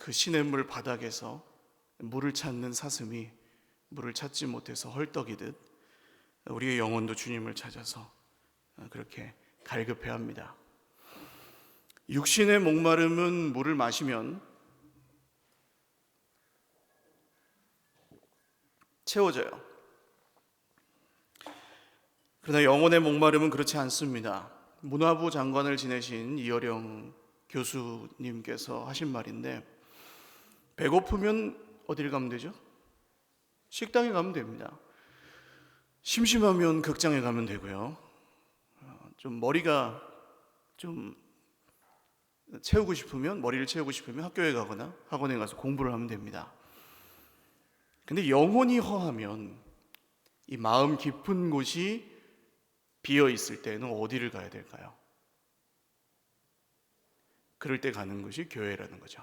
그 시냇물 바닥에서 물을 찾는 사슴이 물을 찾지 못해서 헐떡이듯 우리의 영혼도 주님을 찾아서 그렇게 갈급해합니다. 육신의 목마름은 물을 마시면 채워져요. 그러나 영혼의 목마름은 그렇지 않습니다. 문화부 장관을 지내신 이어령 교수님께서 하신 말인데 배고프면 어디를 가면 되죠? 식당에 가면 됩니다. 심심하면 극장에 가면 되고요. 어, 좀 머리가 좀 채우고 싶으면 머리를 채우고 싶으면 학교에 가거나 학원에 가서 공부를 하면 됩니다. 근데 영혼이 허하면 이 마음 깊은 곳이 비어 있을 때는 어디를 가야 될까요? 그럴 때 가는 것이 교회라는 거죠.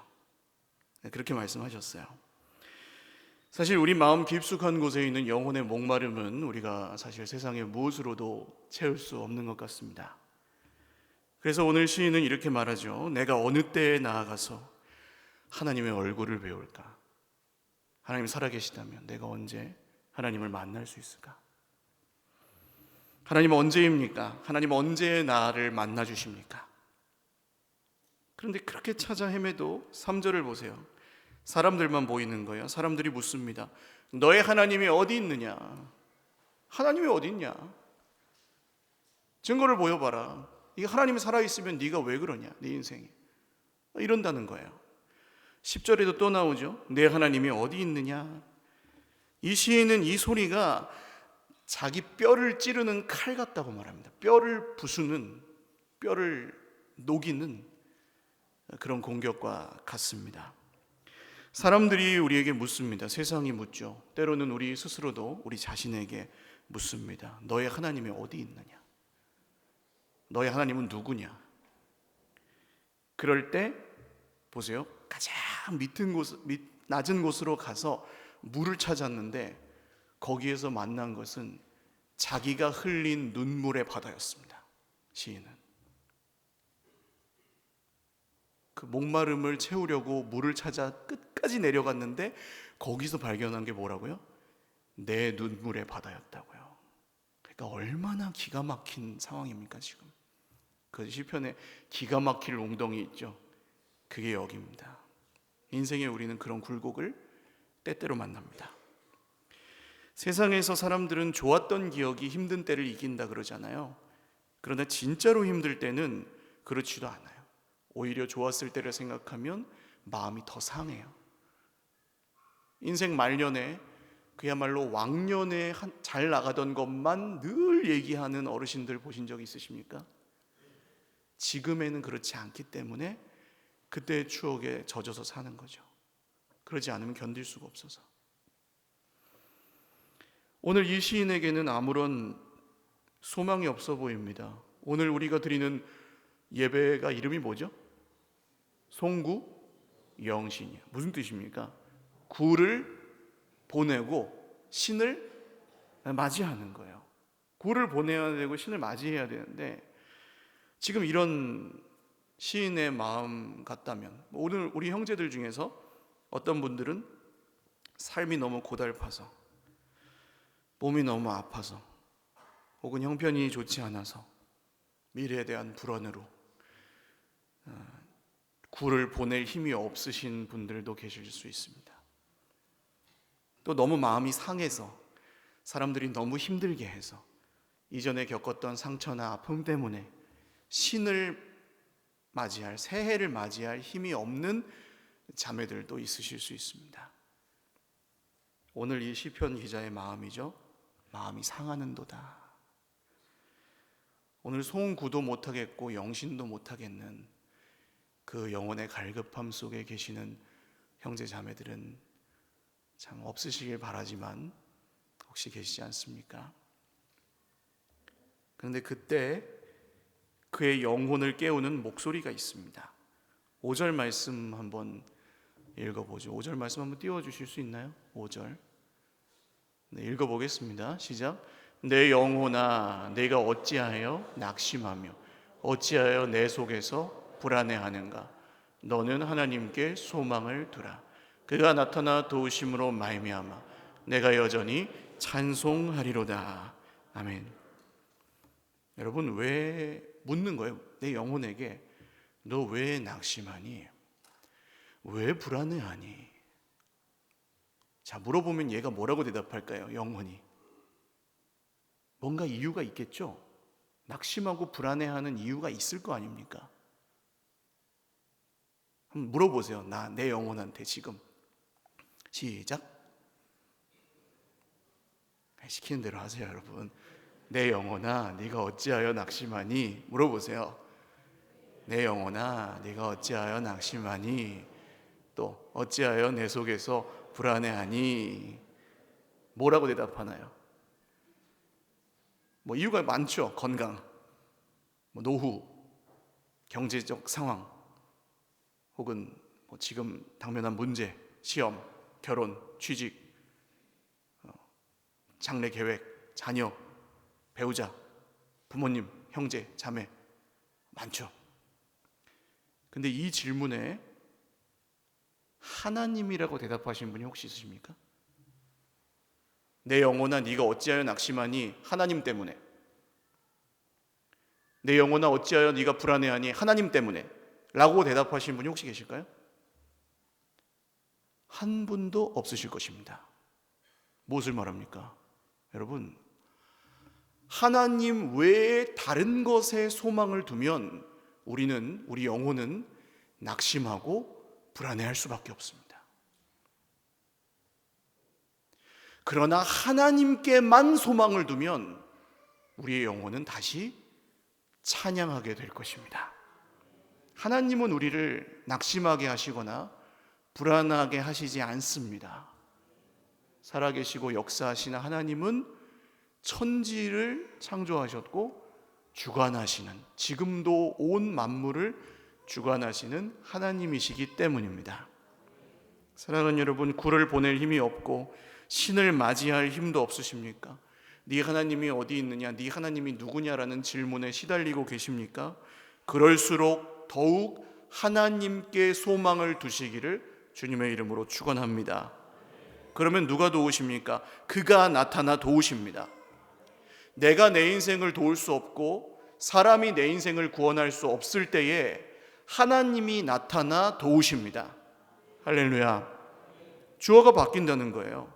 네, 그렇게 말씀하셨어요. 사실 우리 마음 깊숙한 곳에 있는 영혼의 목마름은 우리가 사실 세상의 무엇으로도 채울 수 없는 것 같습니다. 그래서 오늘 시인은 이렇게 말하죠. 내가 어느 때에 나아가서 하나님의 얼굴을 배울까? 하나님 살아계시다면 내가 언제 하나님을 만날 수 있을까? 하나님 언제입니까? 하나님 언제 나를 만나 주십니까? 그런데 그렇게 찾아 헤매도 3절을 보세요. 사람들만 보이는 거예요. 사람들이 묻습니다. 너의 하나님이 어디 있느냐? 하나님이 어디 있냐? 증거를 보여봐라. 이 하나님이 살아있으면 네가 왜 그러냐? 네 인생이. 이런다는 거예요. 10절에도 또 나오죠. 내 하나님이 어디 있느냐? 이 시인은 이 소리가 자기 뼈를 찌르는 칼 같다고 말합니다. 뼈를 부수는, 뼈를 녹이는 그런 공격과 같습니다. 사람들이 우리에게 묻습니다. 세상이 묻죠. 때로는 우리 스스로도 우리 자신에게 묻습니다. 너의 하나님이 어디 있느냐? 너의 하나님은 누구냐? 그럴 때 보세요. 가장 밑은 곳, 밑, 낮은 곳으로 가서 물을 찾았는데 거기에서 만난 것은 자기가 흘린 눈물의 바다였습니다. 시인은. 그 목마름을 채우려고 물을 찾아 끝까지 내려갔는데 거기서 발견한 게 뭐라고요? 내 눈물의 바다였다고요. 그러니까 얼마나 기가 막힌 상황입니까 지금? 그 시편에 기가 막힐 웅덩이 있죠. 그게 여기입니다. 인생에 우리는 그런 굴곡을 때때로 만납니다. 세상에서 사람들은 좋았던 기억이 힘든 때를 이긴다 그러잖아요. 그러나 진짜로 힘들 때는 그렇지도 않아요. 오히려 좋았을 때를 생각하면 마음이 더 상해요. 인생 말년에 그야말로 왕년에 잘 나가던 것만 늘 얘기하는 어르신들 보신 적 있으십니까? 지금에는 그렇지 않기 때문에 그때의 추억에 젖어서 사는 거죠. 그러지 않으면 견딜 수가 없어서. 오늘 이 시인에게는 아무런 소망이 없어 보입니다. 오늘 우리가 드리는 예배가 이름이 뭐죠? 송구 영신이요. 무슨 뜻입니까? 구를 보내고 신을 맞이하는 거예요. 구를 보내야 되고 신을 맞이해야 되는데 지금 이런 시인의 마음 같다면 오늘 우리 형제들 중에서 어떤 분들은 삶이 너무 고달파서 몸이 너무 아파서 혹은 형편이 좋지 않아서 미래에 대한 불안으로 구를 보낼 힘이 없으신 분들도 계실 수 있습니다. 또 너무 마음이 상해서 사람들이 너무 힘들게 해서 이전에 겪었던 상처나 아픔 때문에 신을 맞이할 새해를 맞이할 힘이 없는 자매들도 있으실 수 있습니다. 오늘 이 시편 기자의 마음이죠. 마음이 상하는도다. 오늘 송구도 못하겠고 영신도 못하겠는 그 영혼의 갈급함 속에 계시는 형제 자매들은 참 없으시길 바라지만 혹시 계시지 않습니까? 그런데 그때 그의 영혼을 깨우는 목소리가 있습니다. 5절 말씀 한번 읽어보죠. 5절 말씀 한번 띄워주실 수 있나요? 5절. 네, 읽어보겠습니다. 시작. 내 영혼아, 내가 어찌하여 낙심하며 어찌하여 내 속에서 불안해하는가? 너는 하나님께 소망을 두라. 그가 나타나 도우심으로 말미암아 내가 여전히 찬송하리로다. 아멘. 여러분 왜 묻는 거예요? 내 영혼에게 너 왜 낙심하니? 왜 불안해하니? 자, 물어보면 얘가 뭐라고 대답할까요? 영혼이. 뭔가 이유가 있겠죠? 낙심하고 불안해하는 이유가 있을 거 아닙니까? 한번 물어보세요. 나, 내 영혼한테 지금. 시작. 시키는 대로 하세요, 여러분. 내 영혼아, 네가 어찌하여 낙심하니? 물어보세요. 내 영혼아, 네가 어찌하여 낙심하니? 또 어찌하여 내 속에서 불안해하니? 뭐라고 대답하나요? 뭐 이유가 많죠. 건강, 뭐 노후, 경제적 상황, 혹은 뭐 지금 당면한 문제, 시험, 결혼, 취직, 어, 장래 계획, 자녀, 배우자, 부모님, 형제, 자매 많죠. 근데 이 질문에 하나님이라고 대답하신 분이 혹시 있으십니까? 내 영혼아 네가 어찌하여 낙심하니 하나님 때문에 내 영혼아 어찌하여 네가 불안해하니 하나님 때문에 라고 대답하신 분이 혹시 계실까요? 한 분도 없으실 것입니다. 무엇을 말합니까? 여러분 하나님 외에 다른 것에 소망을 두면 우리는 우리 영혼은 낙심하고 불안해할 수밖에 없습니다. 그러나 하나님께만 소망을 두면 우리의 영혼은 다시 찬양하게 될 것입니다. 하나님은 우리를 낙심하게 하시거나 불안하게 하시지 않습니다. 살아계시고 역사하시는 하나님은 천지를 창조하셨고 주관하시는 지금도 온 만물을 주관하시는 하나님이시기 때문입니다. 사랑하는 여러분, 구를 보낼 힘이 없고 신을 맞이할 힘도 없으십니까? 네 하나님이 어디 있느냐? 네 하나님이 누구냐라는 질문에 시달리고 계십니까? 그럴수록 더욱 하나님께 소망을 두시기를 주님의 이름으로 축원합니다. 그러면 누가 도우십니까? 그가 나타나 도우십니다. 내가 내 인생을 도울 수 없고 사람이 내 인생을 구원할 수 없을 때에 하나님이 나타나 도우십니다. 할렐루야. 주어가 바뀐다는 거예요.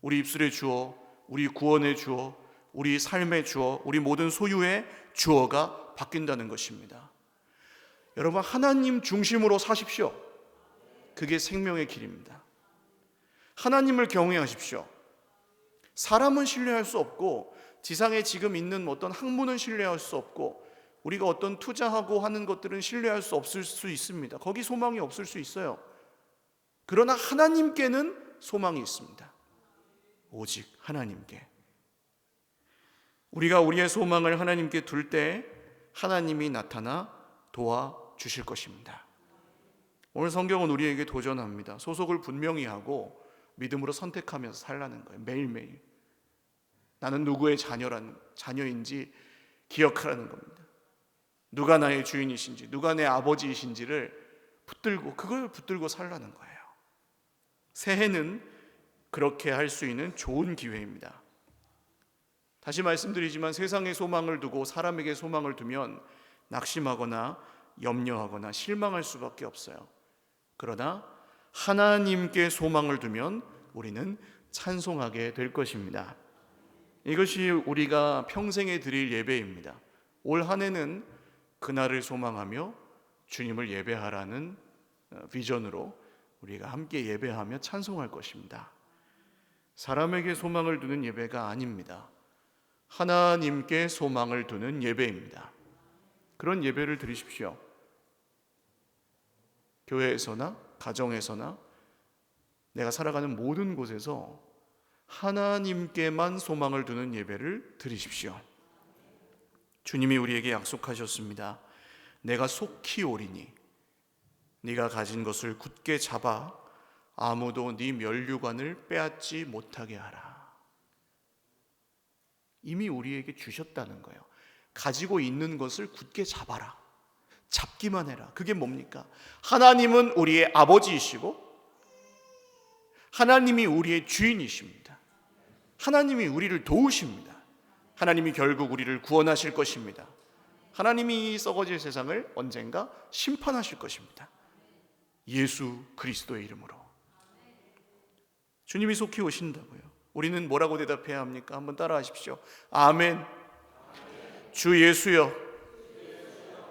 우리 입술의 주어, 우리 구원의 주어, 우리 삶의 주어, 우리 모든 소유의 주어가 바뀐다는 것입니다. 여러분, 하나님 중심으로 사십시오. 그게 생명의 길입니다. 하나님을 경외하십시오. 사람은 신뢰할 수 없고, 지상에 지금 있는 어떤 학문은 신뢰할 수 없고, 우리가 어떤 투자하고 하는 것들은 신뢰할 수 없을 수 있습니다. 거기 소망이 없을 수 있어요. 그러나 하나님께는 소망이 있습니다. 오직 하나님께. 우리가 우리의 소망을 하나님께 둘 때 하나님이 나타나 도와 주실 것입니다. 오늘 성경은 우리에게 도전합니다. 소속을 분명히 하고 믿음으로 선택하면서 살라는 거예요. 매일매일. 나는 누구의 자녀라는 자녀인지 기억하라는 겁니다. 누가 나의 주인이신지, 누가 내 아버지이신지를 붙들고 그걸 붙들고 살라는 거예요. 새해는 그렇게 할 수 있는 좋은 기회입니다. 다시 말씀드리지만 세상에 소망을 두고 사람에게 소망을 두면 낙심하거나 염려하거나 실망할 수밖에 없어요. 그러나 하나님께 소망을 두면 우리는 찬송하게 될 것입니다. 이것이 우리가 평생에 드릴 예배입니다. 올 한 해는 그날을 소망하며 주님을 예배하라는 어, 비전으로 우리가 함께 예배하며 찬송할 것입니다. 사람에게 소망을 두는 예배가 아닙니다. 하나님께 소망을 두는 예배입니다. 그런 예배를 드리십시오. 교회에서나 가정에서나 내가 살아가는 모든 곳에서 하나님께만 소망을 두는 예배를 드리십시오. 주님이 우리에게 약속하셨습니다. 내가 속히 오리니 네가 가진 것을 굳게 잡아 아무도 네 면류관을 빼앗지 못하게 하라. 이미 우리에게 주셨다는 거예요. 가지고 있는 것을 굳게 잡아라. 잡기만 해라. 그게 뭡니까? 하나님은 우리의 아버지이시고 하나님이 우리의 주인이십니다. 하나님이 우리를 도우십니다. 하나님이 결국 우리를 구원하실 것입니다. 하나님이 이 썩어질 세상을 언젠가 심판하실 것입니다. 예수 그리스도의 이름으로. 주님이 속히 오신다고요. 우리는 뭐라고 대답해야 합니까? 한번 따라 하십시오. 아멘. 주 예수여.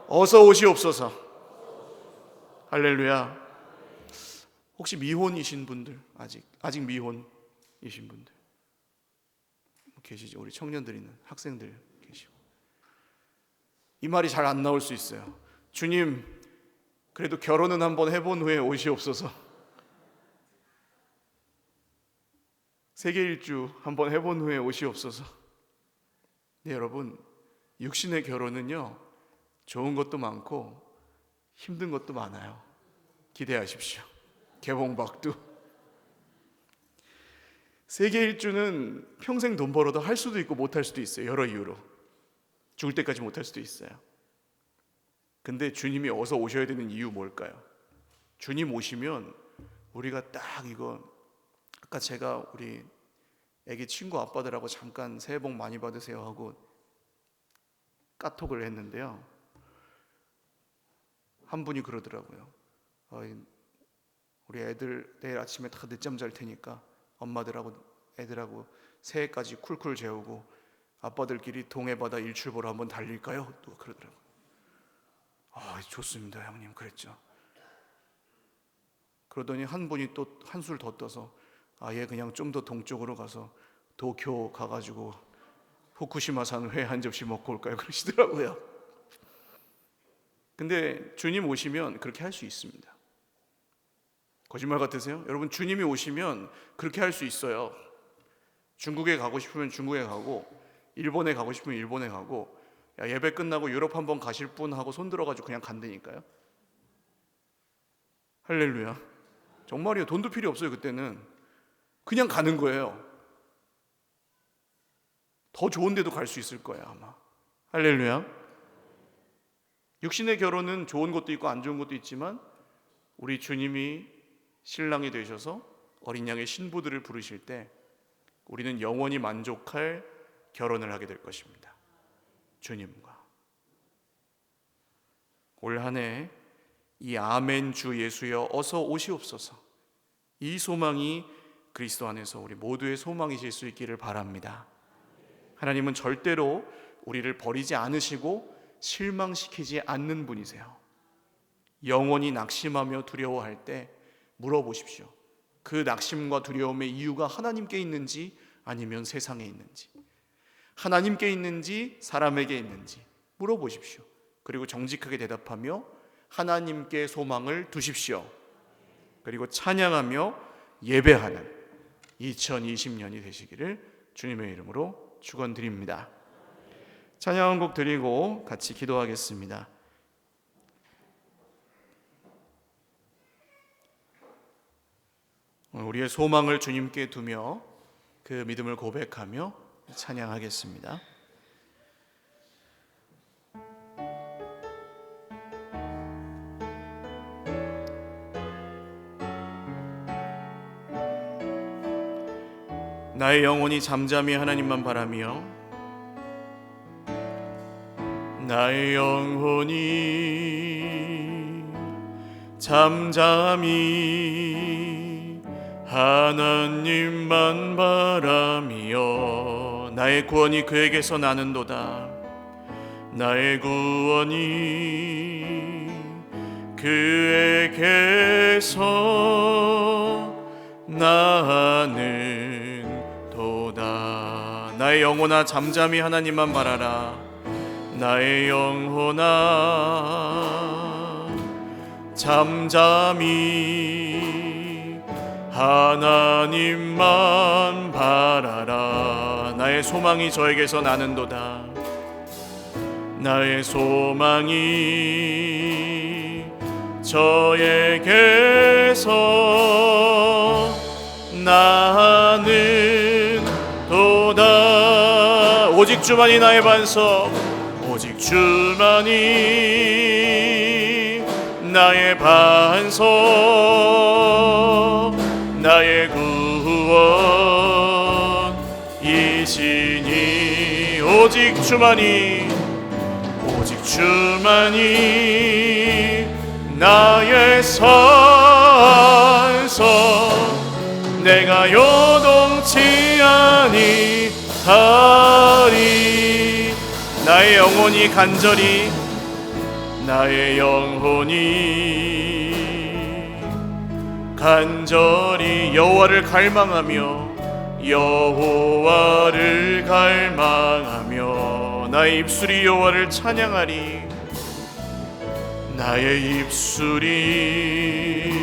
어서 오시옵소서. 할렐루야. 혹시 미혼이신 분들 아직 아직 미혼이신 분들 계시죠? 우리 청년들이는 학생들 계시고 이 말이 잘 안 나올 수 있어요. 주님 그래도 결혼은 한번 해본 후에 오시옵소서. 세계 일주 한번 해본 후에 오시옵소서. 네, 여러분 육신의 결혼은요 좋은 것도 많고 힘든 것도 많아요. 기대하십시오. 개봉박두. 세계 일주는 평생 돈 벌어도 할 수도 있고 못 할 수도 있어요. 여러 이유로. 죽을 때까지 못 할 수도 있어요. 근데 주님이 어서 오셔야 되는 이유 뭘까요? 주님 오시면 우리가 딱 이거 아까 제가 우리 애기 친구 아빠들하고 잠깐 새해 복 많이 받으세요 하고 까톡을 했는데요. 한 분이 그러더라고요. 어이, 우리 애들 내일 아침에 다 늦잠 잘 테니까 엄마들하고 애들하고 새해까지 쿨쿨 재우고 아빠들끼리 동해바다 일출보러 한번 달릴까요? 또 그러더라고요. 아 좋습니다 형님 그랬죠. 그러더니 한 분이 또 한술 더 떠서 아예 그냥 좀 더 동쪽으로 가서 도쿄 가가지고 후쿠시마 산 회 한 접시 먹고 올까요? 그러시더라고요. 근데 주님 오시면 그렇게 할 수 있습니다. 거짓말 같으세요? 여러분 주님이 오시면 그렇게 할 수 있어요. 중국에 가고 싶으면 중국에 가고 일본에 가고 싶으면 일본에 가고 야, 예배 끝나고 유럽 한번 가실 분 하고 손 들어가지고 그냥 간다니까요. 할렐루야. 정말이요. 돈도 필요 없어요. 그때는 그냥 가는 거예요. 더 좋은 데도 갈 수 있을 거예요 아마. 할렐루야. 육신의 결혼은 좋은 것도 있고 안 좋은 것도 있지만 우리 주님이 신랑이 되셔서 어린 양의 신부들을 부르실 때 우리는 영원히 만족할 결혼을 하게 될 것입니다. 주님과 올 한 해 이 아멘 주 예수여 어서 오시옵소서. 이 소망이 그리스도 안에서 우리 모두의 소망이실 수 있기를 바랍니다. 하나님은 절대로 우리를 버리지 않으시고 실망시키지 않는 분이세요. 영원히 낙심하며 두려워할 때 물어보십시오. 그 낙심과 두려움의 이유가 하나님께 있는지 아니면 세상에 있는지, 하나님께 있는지 사람에게 있는지 물어보십시오. 그리고 정직하게 대답하며 하나님께 소망을 두십시오. 그리고 찬양하며 예배하는 2020년이 되시기를 주님의 이름으로 축원드립니다. 찬양 한 곡 드리고 같이 기도하겠습니다. 우리의 소망을 주님께 두며 그 믿음을 고백하며 찬양하겠습니다. 나의 영혼이 잠잠히 하나님만 바라며 나의 영혼이 잠잠히 하나님만 바라며 나의 구원이 그에게서 나는도다. 나의 구원이 그에게서 나는 도다. 나의 영혼아 잠잠히 하나님만 바라라 나의 영혼아 잠잠히 하나님만 바라라. 나의 소망이 저에게서 나는도다. 나의 소망이 저에게서 나는 도다. 오직 주만이 나의 반석 주만이 나의 반석 나의 구원. 이시니 오직 주만이 오직 주만이 나의 산성. 내가 요동치 아니하리 나의 영혼이 간절히 나의 영혼이 간절히 여호와를 갈망하며 여호와를 갈망하며 나의 입술이 여호와를 찬양하리. 나의 입술이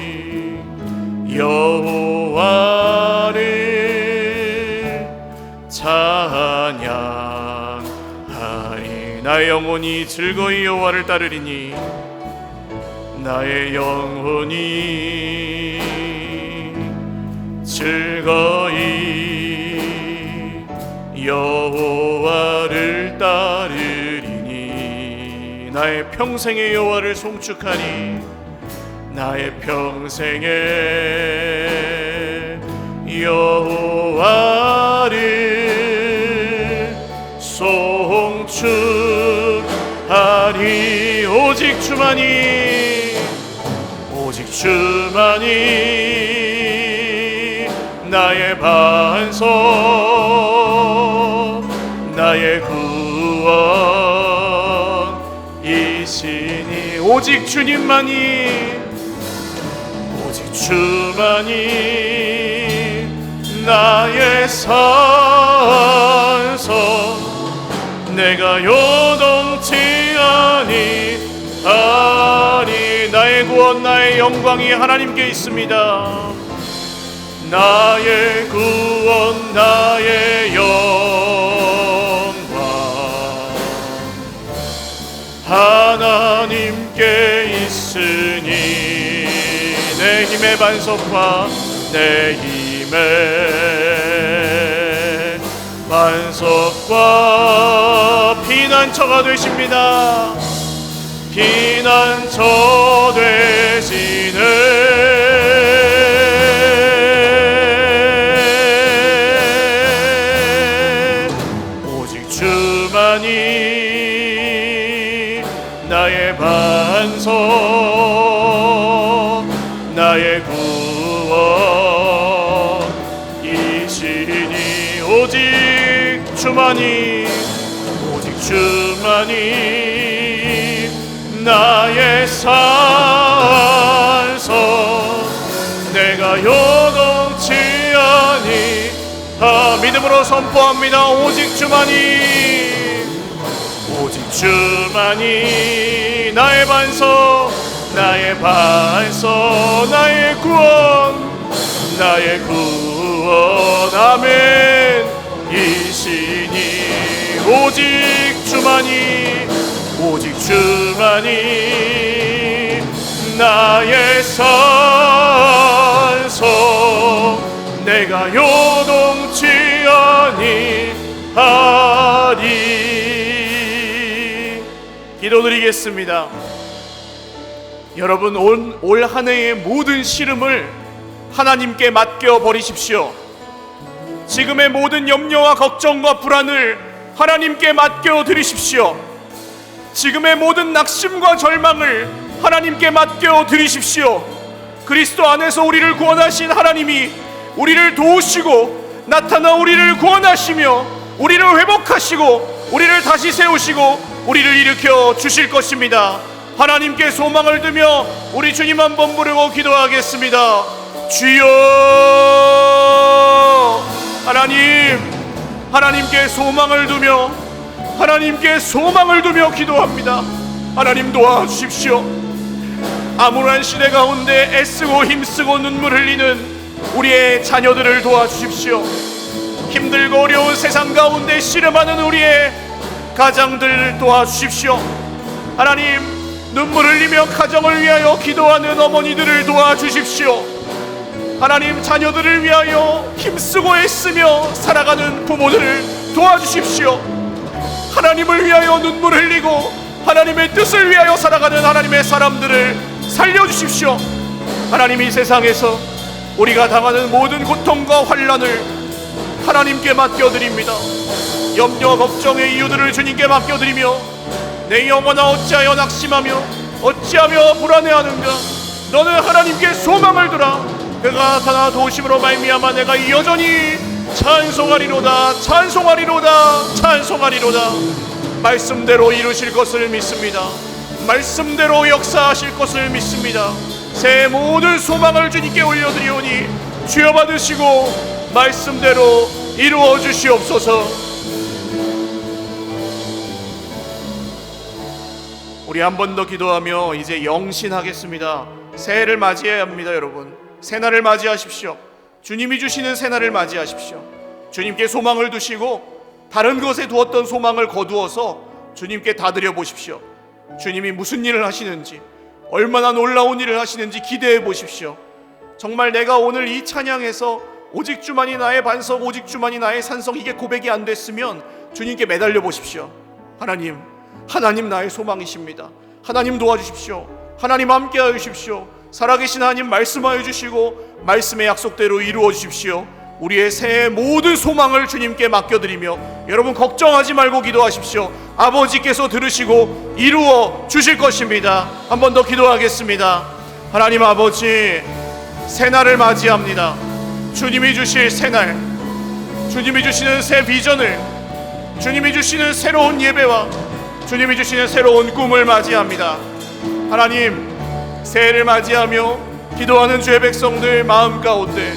여호와를 찬양 나의 영혼이 즐거이 여호와를 따르리니 나의 영혼이 즐거이 여호와를 따르리니 나의 평생의 여호와를 송축하니 나의 평생에 여호와를 송축하리 오직 주만이 오직 주만이 나의 반석 나의 구원이시니. 오직 주님만이 오직 주만이 나의 산성 내가 요동치 아니 하리 나의 구원 나의 영광이 하나님께 있습니다. 나의 구원 나의 영광. 하나님께 있으니 내 힘의 반석과 내 힘의 반석과 피난처가 되십니다 피난처 되시네 주만이 나의 반석 나의 구원이시니. 오직 주만이 오직 주만이 나의 산성 내가 요동치 아니. 아, 믿음으로 선포합니다. 오직 주만이. 오직 주만이. 나의 반석 나의 반석 나의 구원 나의 구원. 아멘. 이시니 오직 주만이 주만이 나의 산성 내가 요동치 아니하리. 기도드리겠습니다. 여러분 올 한 해의 모든 시름을 하나님께 맡겨 버리십시오. 지금의 모든 염려와 걱정과 불안을 하나님께 맡겨 드리십시오 지금의 모든 낙심과 절망을 하나님께 맡겨 드리십시오. 그리스도 안에서 우리를 구원하신 하나님이 우리를 도우시고 나타나 우리를 구원하시며 우리를 회복하시고 우리를 다시 세우시고 우리를 일으켜 주실 것입니다. 하나님께 소망을 두며 우리 주님 한번 부르고 기도하겠습니다. 주여 하나님 하나님께 소망을 두며 하나님께 소망을 두며 기도합니다. 하나님 도와주십시오. 암울한 시대 가운데 애쓰고 힘쓰고 눈물 흘리는 우리의 자녀들을 도와주십시오. 힘들고 어려운 세상 가운데 씨름하는 우리의 가장들을 도와주십시오. 하나님 눈물 흘리며 가정을 위하여 기도하는 어머니들을 도와주십시오. 하나님 자녀들을 위하여 힘쓰고 애쓰며 살아가는 부모들을 도와주십시오. 하나님을 위하여 눈물 흘리고 하나님의 뜻을 위하여 살아가는 하나님의 사람들을 살려주십시오. 하나님 이 세상에서 우리가 당하는 모든 고통과 환란을 하나님께 맡겨드립니다. 염려 걱정의 이유들을 주님께 맡겨드리며 내 영혼아 어찌하여 낙심하며 어찌하며 불안해하는가 너는 하나님께 소망을 두라 그가 나타나 도심으로 말미암아 내가 여전히 찬송하리로다 찬송하리로다 찬송하리로다 말씀대로 이루실 것을 믿습니다 말씀대로 역사하실 것을 믿습니다 새 모든 소망을 주님께 올려드리오니 주여 받으시고 말씀대로 이루어 주시옵소서 우리 한 번 더 기도하며 이제 영신하겠습니다. 새해를 맞이해야 합니다, 여러분. 새날을 맞이하십시오. 주님이 주시는 새날을 맞이하십시오. 주님께 소망을 두시고 다른 것에 두었던 소망을 거두어서 주님께 다 드려 보십시오. 주님이 무슨 일을 하시는지 얼마나 놀라운 일을 하시는지 기대해 보십시오. 정말 내가 오늘 이 찬양에서 오직 주만이 나의 반석, 오직 주만이 나의 산성 이게 고백이 안 됐으면 주님께 매달려 보십시오. 하나님, 하나님 나의 소망이십니다. 하나님 도와주십시오. 하나님 함께하여 주십시오. 살아계신 하나님 말씀하여 주시고 말씀의 약속대로 이루어 주십시오. 우리의 새해 모든 소망을 주님께 맡겨드리며 여러분 걱정하지 말고 기도하십시오. 아버지께서 들으시고 이루어 주실 것입니다. 한 번 더 기도하겠습니다. 하나님 아버지 새날을 맞이합니다. 주님이 주실 새날, 주님이 주시는 새 비전을, 주님이 주시는 새로운 예배와 주님이 주시는 새로운 꿈을 맞이합니다. 하나님, 새해를 맞이하며 기도하는 주의 백성들 마음 가운데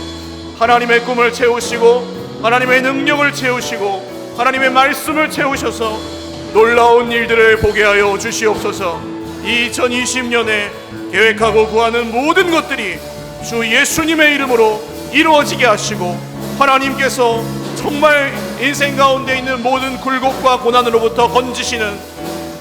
하나님의 꿈을 채우시고 하나님의 능력을 채우시고 하나님의 말씀을 채우셔서 놀라운 일들을 보게 하여 주시옵소서. 2020년에 계획하고 구하는 모든 것들이 주 예수님의 이름으로 이루어지게 하시고 하나님께서 정말 인생 가운데 있는 모든 굴곡과 고난으로부터 건지시는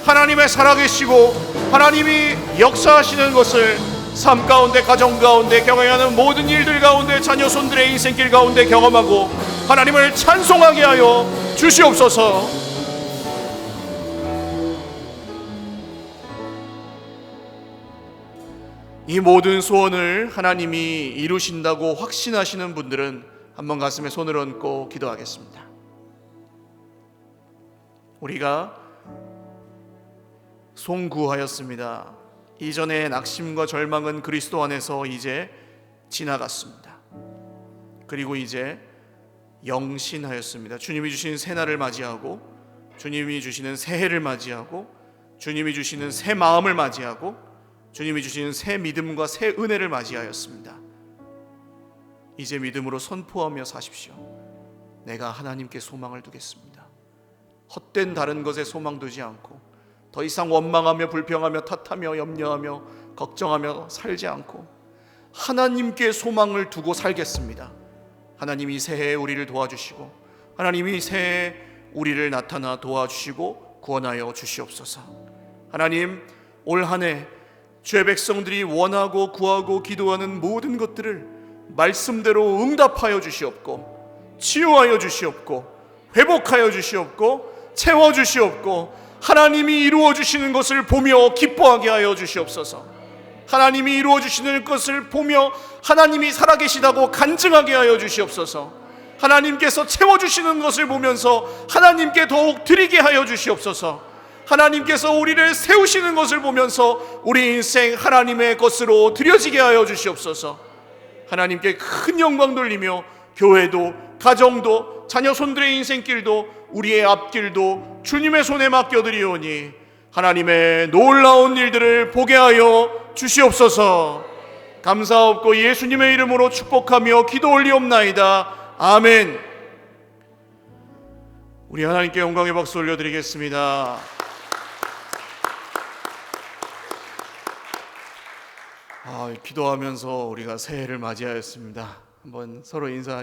하나님의 살아계시고 하나님이 역사하시는 것을 삶 가운데 가정 가운데 경험하는 모든 일들 가운데 자녀 손들의 인생길 가운데 경험하고 하나님을 찬송하게 하여 주시옵소서. 이 모든 소원을 하나님이 이루신다고 확신하시는 분들은 한번 가슴에 손을 얹고 기도하겠습니다. 우리가 송구하였습니다. 이전의 낙심과 절망은 그리스도 안에서 이제 지나갔습니다. 그리고 이제 영신하였습니다. 주님이 주신 새날을 맞이하고 주님이 주시는 새해를 맞이하고 주님이 주시는 새 마음을 맞이하고 주님이 주시는 새 믿음과 새 은혜를 맞이하였습니다. 이제 믿음으로 선포하며 사십시오. 내가 하나님께 소망을 두겠습니다. 헛된 다른 것에 소망 두지 않고 더 이상 원망하며 불평하며 탓하며 염려하며 걱정하며 살지 않고 하나님께 소망을 두고 살겠습니다. 하나님이 새해에 우리를 도와주시고 하나님이 새해에 우리를 나타나 도와주시고 구원하여 주시옵소서. 하나님 올 한해 주의 백성들이 원하고 구하고 기도하는 모든 것들을 말씀대로 응답하여 주시옵고 치유하여 주시옵고 회복하여 주시옵고 채워 주시옵고 하나님이 이루어 주시는 것을 보며 기뻐하게 하여 주시옵소서. 하나님이 이루어 주시는 것을 보며 하나님이 살아계시다고 간증하게 하여 주시옵소서. 하나님께서 채워 주시는 것을 보면서 하나님께 더욱 드리게 하여 주시옵소서. 하나님께서 우리를 세우시는 것을 보면서 우리 인생 하나님의 것으로 드려지게 하여 주시옵소서. 하나님께 큰 영광 돌리며 교회도 가정도 자녀 손들의 인생길도 우리의 앞길도 주님의 손에 맡겨드리오니 하나님의 놀라운 일들을 보게 하여 주시옵소서. 감사없고 예수님의 이름으로 축복하며 기도 올리옵나이다. 아멘. 우리 하나님께 영광의 박수 올려드리겠습니다. 아, 기도하면서 우리가 새해를 맞이하였습니다. 한번 서로 인사하시.